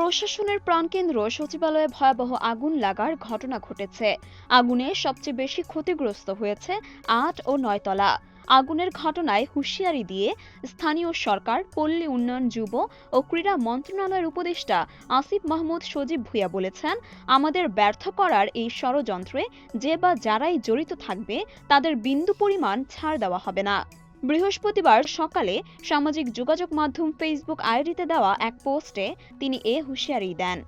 প্রশাসনের প্রাণকেন্দ্র সচিবালয়ে ভয়াবহ আগুন লাগার ঘটনা ঘটেছে। আগুনে সবচেয়ে বেশি ক্ষতিগ্রস্ত হয়েছে আট ও নয়তলা আগুনের ঘটনায় হুঁশিয়ারি দিয়ে স্থানীয় সরকার, পল্লী উন্নয়ন যুব ও ক্রীড়া মন্ত্রণালয়ের উপদেষ্টা আসিফ মাহমুদ সজীব ভুঁইয়া বলেছেন, আমাদের ব্যর্থ করার এই ষড়যন্ত্রে যে বা যারাই জড়িত থাকবে, তাদের বিন্দু পরিমাণ ছাড় দেওয়া হবে না। বৃহস্পতিবার সকালে সামাজিক যোগাযোগ মাধ্যম ফেসবুক আইডিতে দেওয়া এক পোস্টে তিনি এ হুঁশিয়ারি দেন।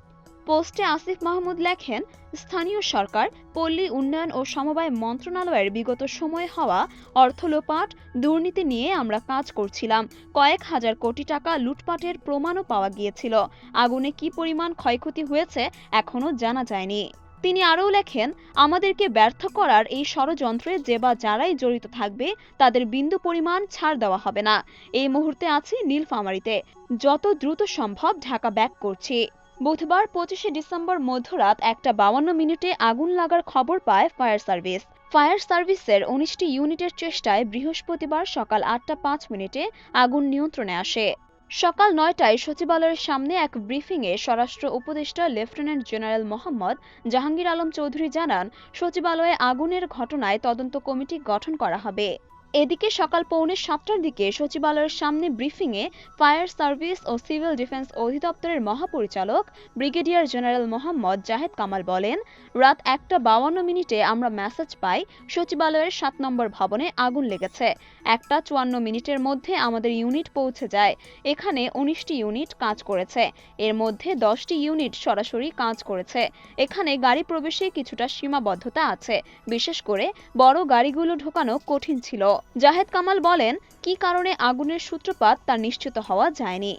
পোস্টে আসিফ মাহমুদ লেখেন, স্থানীয় সরকার, পল্লী উন্নয়ন ও সমবায় মন্ত্রণালয়ের বিগত সময়ে হওয়া অর্থ লোপাট দুর্নীতি নিয়ে আমরা কাজ করছিলাম। কয়েক হাজার কোটি টাকা লুটপাটের প্রমাণও পাওয়া গিয়েছিল। আগুনে কি পরিমাণ ক্ষয়ক্ষতি হয়েছে এখনও জানা যায়নি। তিনি আরও লেখেন, আমাদেরকে ব্যর্থ করার এই ষড়যন্ত্রে যে বা যারাই জড়িত থাকবে, তাদের বিন্দু পরিমাণ ছাড় দেওয়া হবে না। এই মুহূর্তে আছি নীলফামারীতে। যত দ্রুত সম্ভব ঢাকা ব্যাক করছি। বুধবার পঁচিশে ডিসেম্বর মধ্যরাত একটা বাউান্ন মিনিটে আগুন লাগার খবর পায় ফায়ার সার্ভিস। ফায়ার সার্ভিসের উনিশটি ইউনিটের চেষ্টায় বৃহস্পতিবার সকাল আটটা পাঁচ মিনিটে আগুন নিয়ন্ত্রণে আসে। সকাল নয়টায় সচিবালয়ের সামনে এক ব্রিফিংয়ে স্বরাষ্ট্র উপদেষ্টা লেফটেন্যান্ট জেনারেল মোহাম্মদ জাহাঙ্গীর আলম চৌধুরী জানান, সচিবালয়ে আগুনের ঘটনায় তদন্ত কমিটি গঠন করা হবে। এদিকে সকাল পৌনে সাতটার দিকে সচিবালয়ের সামনে ব্রিফিংয়ে ফায়ার সার্ভিস ও সিভিল ডিফেন্স অধিদপ্তরের মহাপরিচালক ব্রিগেডিয়ার জেনারেল মোহাম্মদ জাহেদ কামাল বলেন, রাত একটা বাউান্ন মিনিটে আমরা মেসেজ পাই, সচিবালয়ের সাত নম্বর ভবনে আগুন লেগেছে। একটা চুয়ান্ন মিনিটের মধ্যে আমাদের ইউনিট পৌঁছে যায়। এখানে উনিশটি ইউনিট কাজ করেছে। এর মধ্যে দশটি ইউনিট সরাসরি কাজ করেছে। এখানে গাড়ি প্রবেশে কিছুটা সীমাবদ্ধতা আছে। বিশেষ করে বড় গাড়িগুলো ঢোকানো কঠিন ছিল। জাহেদ কামাল বলেন, কি কারণে আগুনের সূত্রপাত তা নিশ্চিত হওয়া যায়নি।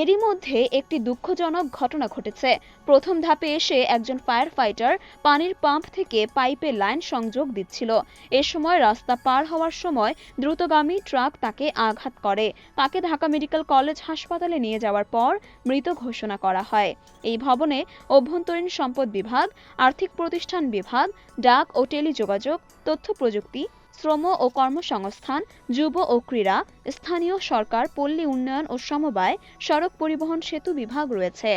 এরই মধ্যে একটি দুঃখজনক ঘটনা ঘটেছে। প্রথম ধাপে এসে একজন ফায়ার ফাইটার পানির পাম্প থেকে পাইপে লাইন সংযোগ দিচ্ছিল। এ সময় রাস্তা পার হওয়ার সময় দ্রুতগামী ট্রাক তাকে আঘাত করে। তাকে ঢাকা মেডিকেল কলেজ হাসপাতালে নিয়ে যাওয়ার পর মৃত ঘোষণা করা হয়। এই ভবনে অভ্যন্তরীণ সম্পদ বিভাগ, আর্থিক প্রতিষ্ঠান বিভাগ, ডাক ও টেলিযোগাযোগ, তথ্য প্রযুক্তি শ্রম ও কর্মসংস্থান, যুব ও ক্রীড়া, স্থানীয় সরকার, পল্লী উন্নয়ন ও সমবায়, সড়ক পরিবহন সেতু বিভাগ রয়েছে।